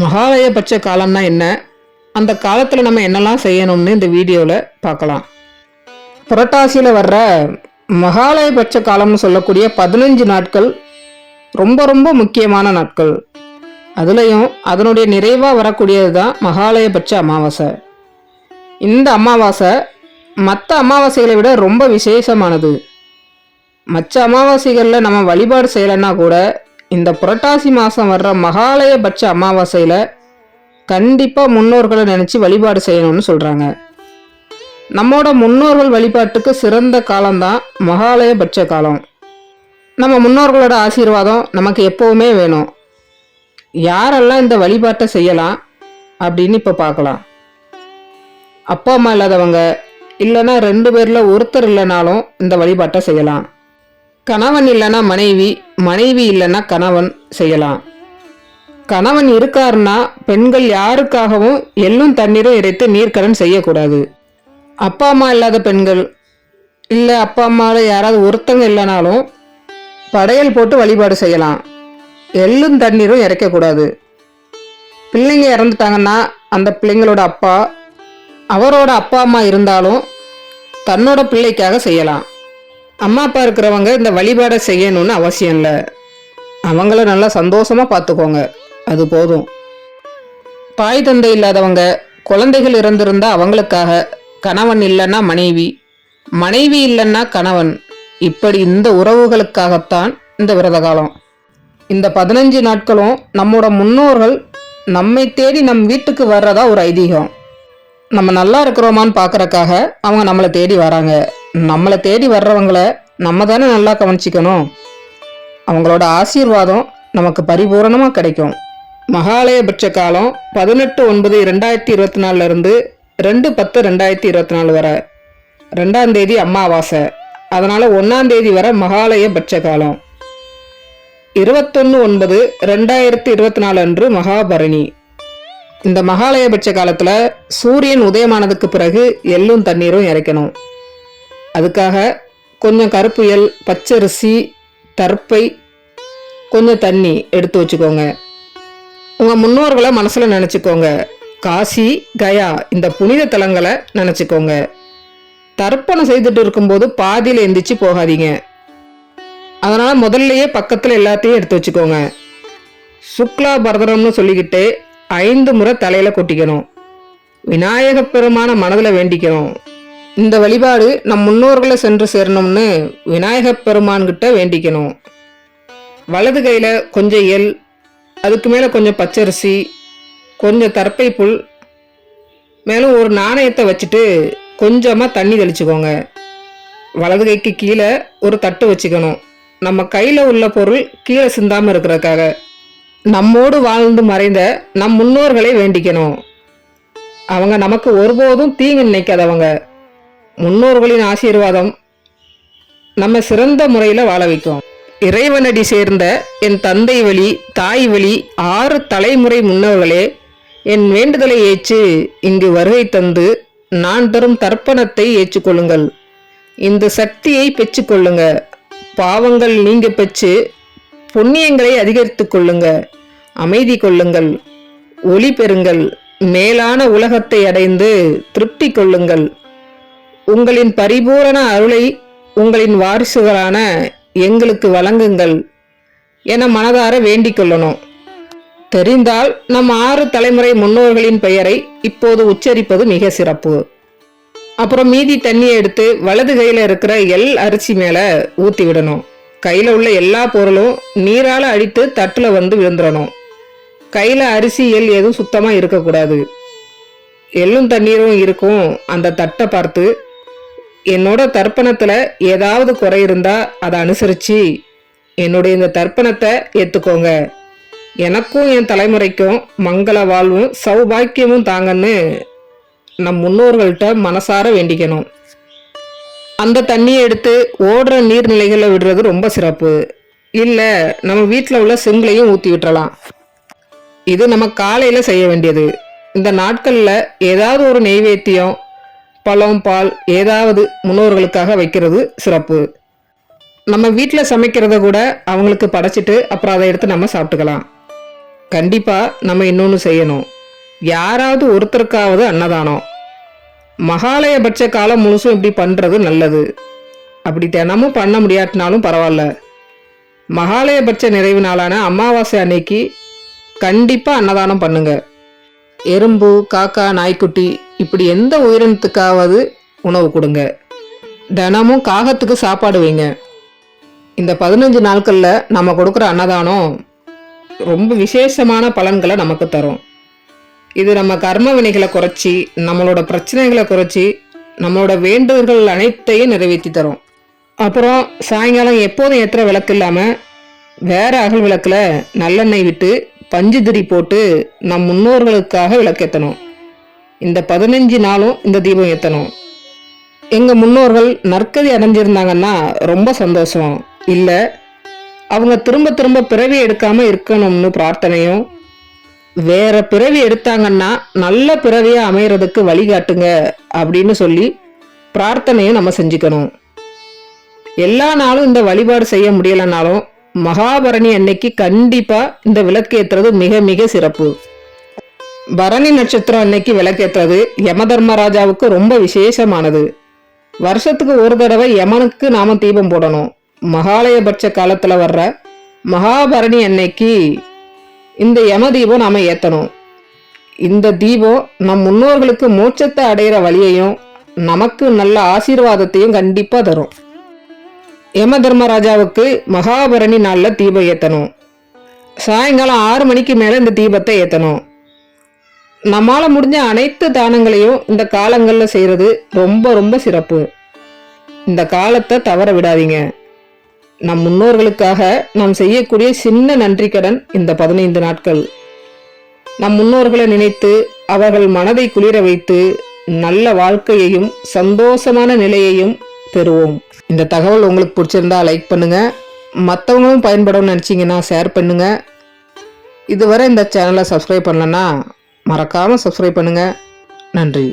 மகாலயபட்ச காலம்னா என்ன? அந்த காலத்தில் நம்ம என்னெல்லாம் செய்யணும்னு இந்த வீடியோவில் பார்க்கலாம். புரட்டாசியில் வர்ற மகாலயபட்ச காலம்னு சொல்லக்கூடிய பதினஞ்சு நாட்கள் ரொம்ப ரொம்ப முக்கியமான நாட்கள். அதுலேயும் அதனுடைய நிறைவாக வரக்கூடியது தான் மகாலயபட்ச அமாவாசை. இந்த அமாவாசை மற்ற அமாவாசைகளை விட ரொம்ப விசேஷமானது. மற்ற அமாவாசைகளில் நம்ம வழிபாடு செய்யலைன்னா கூட இந்த புரட்டாசி மாதம் வர்ற மகாலயபட்ச அமாவாசையில் கண்டிப்பாக முன்னோர்களை நினச்சி வழிபாடு செய்யணும்னு சொல்கிறாங்க நம்மோட முன்னோர்கள் வழிபாட்டுக்கு சிறந்த காலம்தான் மகாலயபட்ச காலம். நம்ம முன்னோர்களோட ஆசீர்வாதம் நமக்கு எப்போவுமே வேணும். யாரெல்லாம் இந்த வழிபாட்டை செய்யலாம் அப்படின்னு இப்போ பார்க்கலாம் அப்பா அம்மா இல்லாதவங்க இல்லைன்னா ரெண்டு பேரில் ஒருத்தர் இல்லைனாலும் இந்த வழிபாட்டை செய்யலாம். கணவன் இல்லைன்னா மனைவி மனைவி இல்லைன்னா கணவன் செய்யலாம். கணவன் இருக்காருன்னா பெண்கள் யாருக்காகவும் எள்ளும் தண்ணீரும் இறைத்து நீர்க்கடன் செய்யக்கூடாது. அப்பா அம்மா இல்லாத பெண்கள் இல்லை அப்பா அம்மாவில் யாராவது ஒருத்தங்க இல்லைனாலும் படையல் போட்டு வழிபாடு செய்யலாம். எள்ளும் தண்ணீரும் இறைக்கக்கூடாது. பிள்ளைங்க இறந்துட்டாங்கன்னா அந்த பிள்ளைங்களோட அப்பா அவரோட அப்பா அம்மா இருந்தாலும் தன்னோட பிள்ளைக்காக செய்யலாம். அம்மா அப்பா இருக்கிறவங்க இந்த வழிபாடை செய்யணும்னு அவசியம் இல்லை. அவங்கள நல்லா சந்தோஷமாக பார்த்துக்கோங்க. அது போதும். தாய் தந்தை இல்லாதவங்க குழந்தைகள் இறந்திருந்தா அவங்களுக்காக கணவன் இல்லைன்னா மனைவி மனைவி இல்லைன்னா கணவன். இப்படி இந்த உறவுகளுக்காகத்தான் இந்த விரத காலம். இந்த பதினஞ்சு நாட்களும் நம்மோட முன்னோர்கள் நம்மை தேடி நம் வீட்டுக்கு வர்றதா ஒரு ஐதீகம். நம்ம நல்லா இருக்கிறோமான்னு பார்க்கறக்காக அவங்க நம்மளை தேடி வராங்க. நம்மளை தேடி வர்றவங்கள நம்ம தானே நல்லா கவனிச்சிக்கணும். அவங்களோட ஆசீர்வாதம் நமக்கு பரிபூரணமாக கிடைக்கும். மகாலயபட்ச காலம் பதினெட்டு ஒன்பது ரெண்டாயிரத்தி இருபத்தி நாலுலேருந்து ரெண்டு பத்து ரெண்டாயிரத்தி இருபத்தி நாலு வரை. ரெண்டாம் தேதி அமாவாசை. அதனால் ஒன்றாம் தேதி வரை மகாலயபட்ச காலம். இருபத்தொன்று ஒன்பது ரெண்டாயிரத்தி இருபத்தி நாலு அன்று மகாபரணி. இந்த மகாலயபட்ச காலத்தில் சூரியன் உதயமானதுக்கு பிறகு எள்ளும் தண்ணீரும் இறைக்கணும். அதுக்காக கொஞ்சம் கருப்புயல் பச்சரிசி தர்ப்பை கொஞ்சம் தண்ணி எடுத்து வச்சுக்கோங்க. உங்கள் முன்னோர்களை மனசில் நினச்சிக்கோங்க. காசி கயா இந்த புனித தலங்களை நினச்சிக்கோங்க. தர்ப்பணம் செய்துட்டு இருக்கும்போது பாதியில் எந்திரிச்சு போகாதீங்க. அதனால் முதல்லையே பக்கத்தில் எல்லாத்தையும் எடுத்து வச்சுக்கோங்க. சுக்லா பரதரம்னு சொல்லிக்கிட்டு ஐந்து முறை தலையில் கொட்டிக்கணும். விநாயகப் பெருமான மனதில் வேண்டிக்கணும். இந்த வழிபாடு நம் முன்னோர்களை சென்று சேரணும்னு விநாயகப் பெருமான்கிட்ட வேண்டிக்கணும். வலது கையில் கொஞ்சம் எல் அதுக்கு மேலே கொஞ்சம் பச்சரிசி கொஞ்சம் தர்ப்பை புல் மேலும் ஒரு நாணயத்தை வச்சுட்டு கொஞ்சமாக தண்ணி தெளிச்சுக்கோங்க. வலது கைக்கு கீழே ஒரு தட்டு வச்சுக்கணும். நம்ம கையில் உள்ள பொருள் கீழே சிந்தாமல் இருக்கிறதுக்காக. நம்மோடு வாழ்ந்து மறைந்த நம் முன்னோர்களை வேண்டிக்கணும். அவங்க நமக்கு ஒருபோதும் தீங்கு நினைக்காதவங்க. முன்னோர்களின் ஆசீர்வாதம் நம்ம சிறந்த முறையில் வாழ வைக்கும். இறைவனடி சேர்ந்த என் தந்தை வழி தாய் வழி ஆறு தலைமுறை முன்னோர்களே என் வேண்டுதலை ஏற்று இங்கு வருகை தந்து நான் தரும் தர்ப்பணத்தை ஏற்றுக்கொள்ளுங்கள். இந்த சக்தியை பெற்றுக்கொள்ளுங்க பாவங்கள் நீங்க பெற்று புண்ணியங்களை அதிகரித்து கொள்ளுங்க. அமைதி கொள்ளுங்கள். ஒளி பெறுங்கள். மேலான உலகத்தை அடைந்து திருப்தி கொள்ளுங்கள். உங்களின் பரிபூரண அருளை உங்களின் வாரிசுகளான எங்களுக்கு வழங்குங்கள் என மனதார வேண்டிக் கொள்ளணும். தெரிந்தால் நம் ஆறு தலைமுறை முன்னோர்களின் பெயரை இப்போது உச்சரிப்பது மிக சிறப்பு. அப்புறம் மீதி தண்ணியை எடுத்து வலது கையில் இருக்கிற எல் அரிசி மேலே ஊற்றி விடணும். கையில் உள்ள எல்லா பொருளும் நீரால் அடித்து தட்டில் வந்து விழுந்துடணும் கையில் அரிசி எள் எதுவும் சுத்தமாக இருக்கக்கூடாது. எள்ளும் தண்ணீரும் இருக்கும் அந்த தட்டை பார்த்து என்னோட தர்ப்பணத்தில் ஏதாவது குறை இருந்தால் அதை அனுசரித்து என்னுடைய இந்த தர்ப்பணத்தை ஏற்றுக்கோங்க எனக்கும் என் தலைமுறைக்கும் மங்கள வாழ்வும் சௌபாக்கியமும் தாங்கன்னு நம் முன்னோர்கள்ட்ட மனசார வேண்டிக்கணும். அந்த தண்ணியை எடுத்து ஓடுற நீர்நிலைகளில் விடுறது ரொம்ப சிறப்பு. இல்லை நம்ம வீட்டில் உள்ள செங்கலையும் ஊற்றி விட்டுறலாம். இது நம்ம காலையில் செய்ய வேண்டியது. இந்த நாட்களில் ஏதாவது ஒரு நெய்வேத்தியம் பழம் பால் ஏதாவது முன்னோர்களுக்காக வைக்கிறது சிறப்பு. நம்ம வீட்டில் சமைக்கிறத கூட அவங்களுக்கு படைச்சிட்டு அப்புறம் அதை எடுத்து நம்ம சாப்பிட்டுக்கலாம். கண்டிப்பாக நம்ம இன்னொன்று செய்யணும். யாராவது ஒருத்தருக்காவது அன்னதானம். மகாலயபட்ச காலம் முழுசும் இப்படி பண்ணுறது நல்லது. அப்படி தினமும் பண்ண முடியாட்டினாலும் பரவாயில்ல. மகாலயபட்ச நிறைவு நாளான அமாவாசை அன்னைக்கு கண்டிப்பாக அன்னதானம் பண்ணுங்கள் எறும்பு காக்கா நாய்க்குட்டி இப்படி எந்த உயிரினத்துக்காவது உணவு கொடுங்க. தினமும் காகத்துக்கு சாப்பாடு வைங்க. இந்த பதினஞ்சு நாட்களில் நம்ம கொடுக்குற அன்னதானம் ரொம்ப விசேஷமான பலன்களை நமக்கு தரும். இது நம்ம கர்ம வினைகளை குறைச்சி நம்மளோட பிரச்சனைகளை குறைச்சி நம்மளோட வேண்டுதல்கள் அனைத்தையும் நிறைவேற்றி தரும். அப்புறம் சாயங்காலம் எப்போதும் ஏற்றுற விளக்கு இல்லாமல் வேற அகல் விளக்கில் நல்லெண்ணெய் விட்டு பஞ்சு திரி போட்டு நம் முன்னோர்களுக்காக விளக்கேற்றணும் இந்த பதினஞ்சு நாளும் இந்த தீபம் ஏற்றணும் எங்கள் முன்னோர்கள் நற்கதி அடைஞ்சிருந்தாங்கன்னா ரொம்ப சந்தோஷம். இல்லை அவங்க திரும்ப திரும்ப பிறவி எடுக்காமல் இருக்கணும்னு பிரார்த்தனையும் வேற பிறவி எடுத்தாங்கன்னா நல்ல பிறவியாக அமையறதுக்கு வழிகாட்டுங்க அப்படின்னு சொல்லி பிரார்த்தனையும் நம்ம செஞ்சுக்கணும். எல்லா நாளும் இந்த வழிபாடு செய்ய முடியலைனாலும் மகாபரணி அன்னைக்கு கண்டிப்பா இந்த விளக்கேத்துறது மிக மிக சிறப்பு. பரணி நட்சத்திரம் அன்னைக்கு விளக்கேத்துறது யம தர்மராஜாவுக்கு ரொம்ப விசேஷமானது. வருஷத்துக்கு ஒரு தடவை யமனுக்கு நாம தீபம் போடணும். மகாலயபட்ச காலத்துல வர்ற மகாபரணி அன்னைக்கு இந்த யம தீபம் நாம ஏத்தணும். இந்த தீபம் நம் முன்னோர்களுக்கு மோட்சத்தை அடையிற வழியையும் நமக்கு நல்ல ஆசீர்வாதத்தையும் கண்டிப்பா தரும். யம தர்மராஜாவுக்கு மகாபரணி நாளில் தீபம் ஏற்றணும் சாயங்காலம் ஆறு மணிக்கு மேலே இந்த தீபத்தை ஏற்றணும் நம்மால் முடிஞ்ச அனைத்து தானங்களையும் இந்த காலங்களில் செய்கிறது ரொம்ப ரொம்ப சிறப்பு. இந்த காலத்தை தவற விடாதீங்க. நம் முன்னோர்களுக்காக நாம் செய்யக்கூடிய சின்ன நன்றி கடன் இந்த பதினைந்து நாட்கள். நம் முன்னோர்களை நினைத்து அவர்கள் மனதை குளிர வைத்து நல்ல வாழ்க்கையையும் சந்தோஷமான நிலையையும் பெறுவோம். இந்த தகவல் உங்களுக்கு பிடிச்சிருந்தா லைக் பண்ணுங்கள் மற்றவங்களும் பயன்படணும்னு நினச்சிங்கன்னா ஷேர் பண்ணுங்கள் இதுவரை இந்த சேனலை சப்ஸ்கிரைப் பண்ணலன்னா மறக்காமல் சப்ஸ்கிரைப் பண்ணுங்கள் நன்றி.